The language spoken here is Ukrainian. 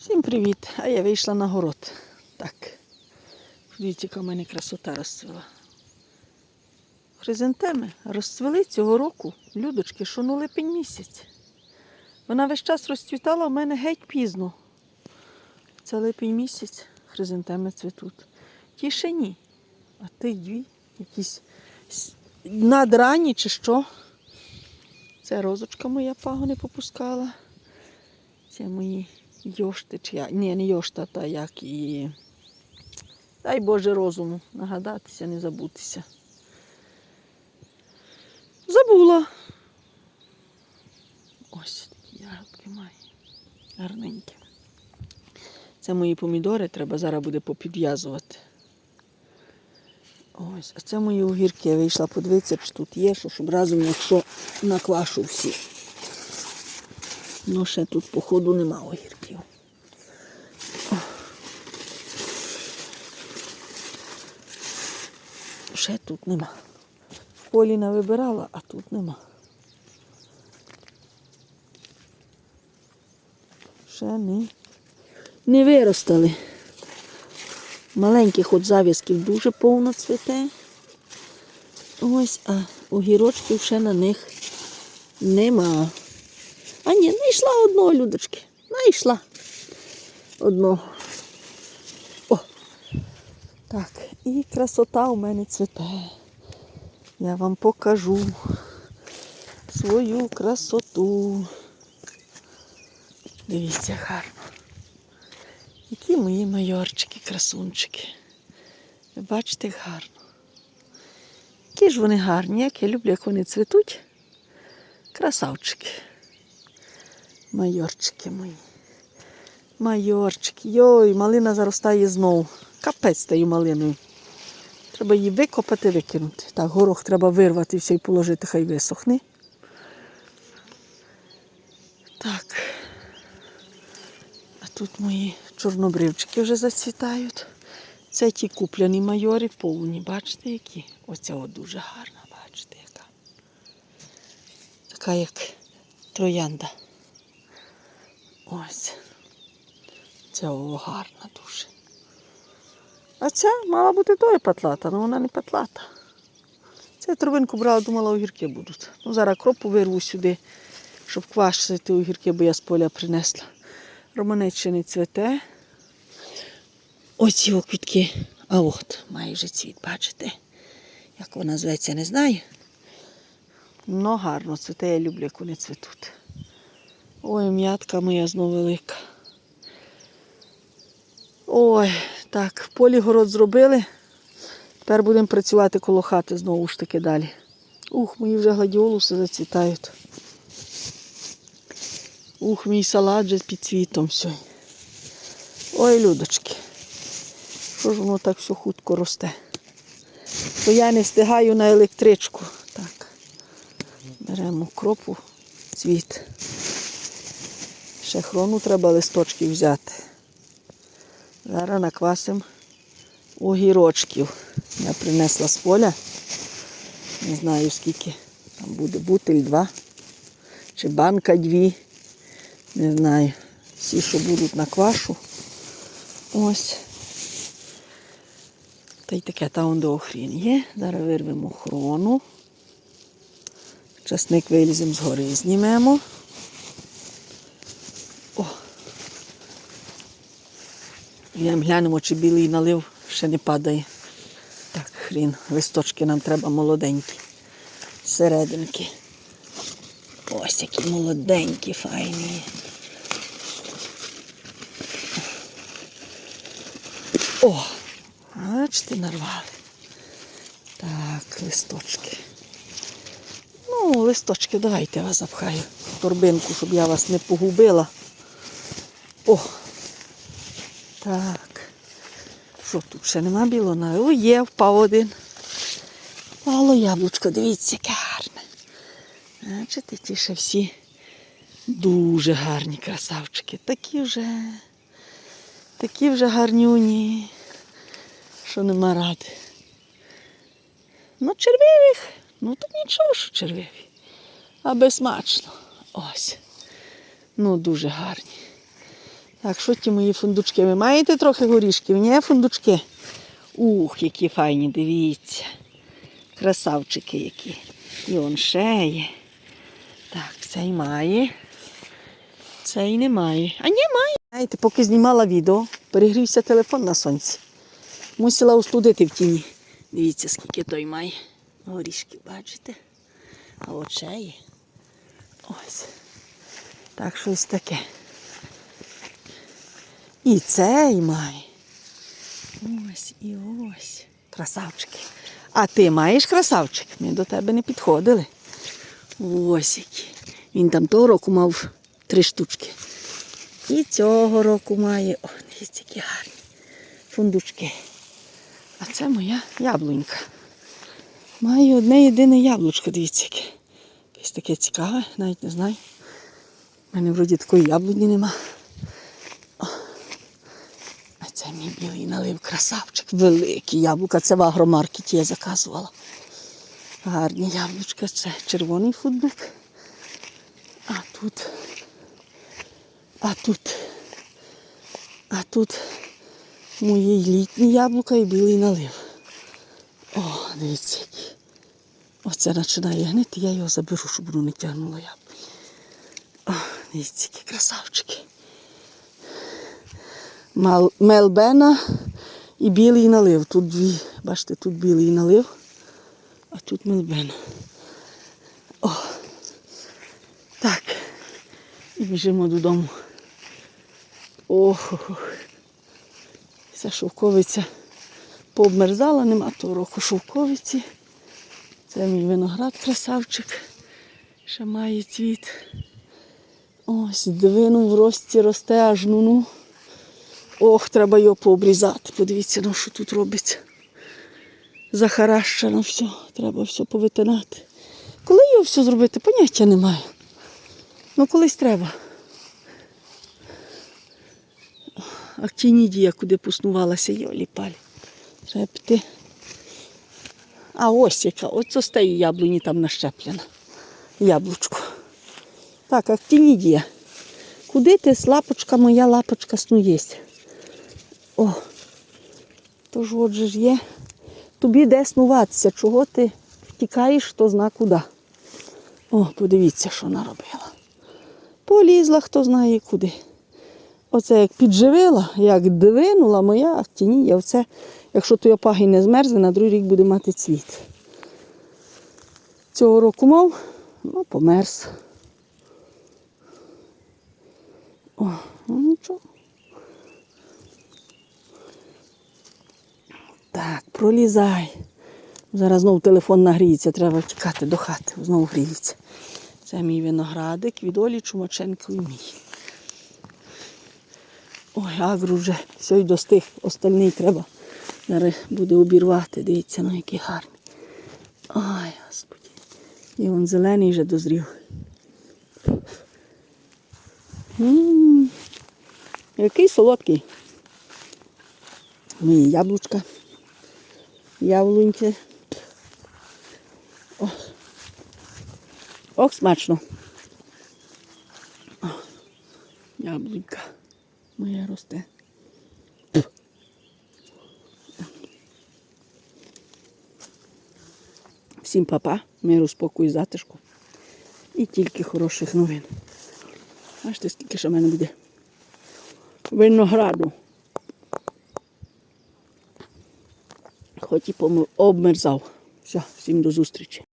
Всім привіт! А я вийшла на город. Так. Дивіться, яка в мене красота розцвіла. Хризантеми розцвіли цього року, людочки, що ну липень місяць. Вона весь час розцвітала в мене геть пізно. Це липень місяць, хризантеми цвітуть. Ті ні. А ти дві якісь надрані чи що. Це розочка моя пагони попускала. Це мої йошти, чи я. Ні, не йошта, та як і. Дай Боже розуму нагадатися, не забутися. Забула. Ось такі ягодки маю. Гарненькі. Це мої помідори, треба зараз буде попідв'язувати. Ось, а це мої огірки. Я вийшла подивитися, чи тут є, що, щоб разом, якщо наквашу всі. Ну, ще тут, походу, нема огірків. Ще тут нема. Полі вибирала, а тут нема. Ще не, не виростали. Маленьких от зав'язків дуже повно цвіте. Ось, а огірочків ще на них нема. А ні, знайшла одного людочки. Знайшла одного. О! Так, і красота у мене цвіте. Я вам покажу свою красоту. Дивіться, гарно. Які мої майорчики, красунчики. Ви бачите, гарно. Які ж вони гарні, як я люблю, як вони цвітуть. Красавчики. Майорчики мої. Майорчики. Йой, малина заростає знову. Капець стаю малиною. Треба її викопати, викинути. Так, горох треба вирвати все і положити, хай висохне. Так. А тут мої чорнобривчики вже зацвітають. Це ті куплені майори повні. Бачите, які? Оця от дуже гарна, бачите, яка. Така як троянда. Ось. Це о, гарна дуже. А ця мала бути тої патлата, але вона не патлата. Це травинку брала, думала, огірки будуть. Ну, зараз кропу вирву сюди, щоб квашити огірки, бо я з поля принесла. Романець ще не цвете. Ось його квітки. А от, майже цвіт, бачите? Як вона зветься, не знаю. Ну, гарно цвіте, я люблю, як вони цвітуть. Ой, м'ятка моя знову велика. Ой, так, в полі город зробили. Тепер будемо працювати коло хати знову ж таки далі. Ух, мої вже гладіолуси зацвітають. Ух, мій салат вже під цвітом все. Ой, людочки. Що ж воно так все хутко росте? То я не встигаю на електричку. Так. Беремо кропу, цвіт. Ще хрону треба листочки взяти. Зараз наквасимо огірочків. Я принесла з поля. Не знаю скільки. Там буде бутиль два. Чи банка дві. Не знаю. Всі, що будуть на квашу. Ось. Та й таке там до охрін є. Зараз вирвемо хрону. Часник виліземо згори, знімемо. Йдемо глянемо, чи білий налив ще не падає. Так, хрін, листочки нам треба молоденькі. Серединки. Ось які молоденькі, файні. О! Бачите, нарвали. Так, листочки. Ну, листочки, давайте я вас запхаю в торбинку, щоб я вас не погубила. О! Так. Що тут ще нема білона? О, є, впав один. Мало яблучко, дивіться, яке гарне. Бачите, ті ще всі дуже гарні красавчики. Такі вже, такі вже гарнюні, що нема ради. Ну, червивих, ну то нічого, що червиві. Аби смачно. Ось. Ну, дуже гарні. Так, що ті мої фундучки? Ви маєте трохи горішків? Ні, фундучки? Ух, які файні, дивіться. Красавчики які. І он ще. Так, цей має. Цей не має. А ні, має. Знаєте, поки знімала відео, перегрівся телефон на сонці. Мусила остудити в тіні. Дивіться, скільки той має. Горішки, бачите? А от. Ось. Так, щось таке. І цей має. Ось і ось. Красавчики. А ти маєш красавчик? Ми до тебе не підходили. Ось які. Він там того року мав три штучки. І цього року має. О, дивіться, які гарні. Фундучки. А це моя яблунька. Маю одне єдине яблучко, дивіться, яке. Якесь таке цікаве, навіть не знаю. У мене вроді такої яблуні нема. О. Мій білий налив красавчик. Великі яблука. Це в агромаркеті я заказувала. Гарні яблучка. Це червоний футбук. А тут. А тут. А тут мої літні яблука і білий налив. О, дивіться які. Оце починає гнити, я його заберу, щоб воно не тягнуло яблуко. О, дивіться, які красавчики. Мелбена і білий налив. Тут дві, бачите, тут білий налив, а тут мелбена. О, так. І біжимо додому. Ох, ця шовковиця пообмерзала, нема того року шовковиці. Це мій виноград красавчик. Ще має цвіт. Ось, двинув в рості росте аж ну ну. Ох, треба його пообрізати. Подивіться, ну, що тут робиться. Захаращено все. Треба все повитинати. Коли його все зробити, поняття немає. Ну колись треба. Актінідія, куди поснувалася, йолі палі. Треба. А ось яка, ось з тієї яблуні там нащеплена. Яблучко. Так, актінідія. Куди ти лапочка, моя лапочка снуєсть? О, тож отже ж є. Тобі де снуватися, чого ти втікаєш, хто зна куди. О, подивіться, що наробила. Полізла, хто знає куди. Оце як підживила, як двинула моя актінія. Оце, якщо той опагій не змерзне, на другий рік буде мати цвіт. Цього року мав, ну, померз. О, ну нічого. Так, пролізай. Зараз знову телефон нагріється, треба втікати до хати, знову гріється. Це мій виноградик від Олі Чумаченко і мій. Ой, агру вже сьогодні достиг, остальний треба. Зараз буде обірвати. Дивіться, ну який гарний. Ой, господи. І він зелений вже дозрів. М, Який солодкий. Мої яблучка. Яблуньки. О. Ох, смачно. О, яблунька моя росте. Всім папа, миру, спокою, затишку. І тільки хороших новин. Бачите, скільки ще в мене буде винограду. Хоч і обмерзав. Все, всім до зустрічі.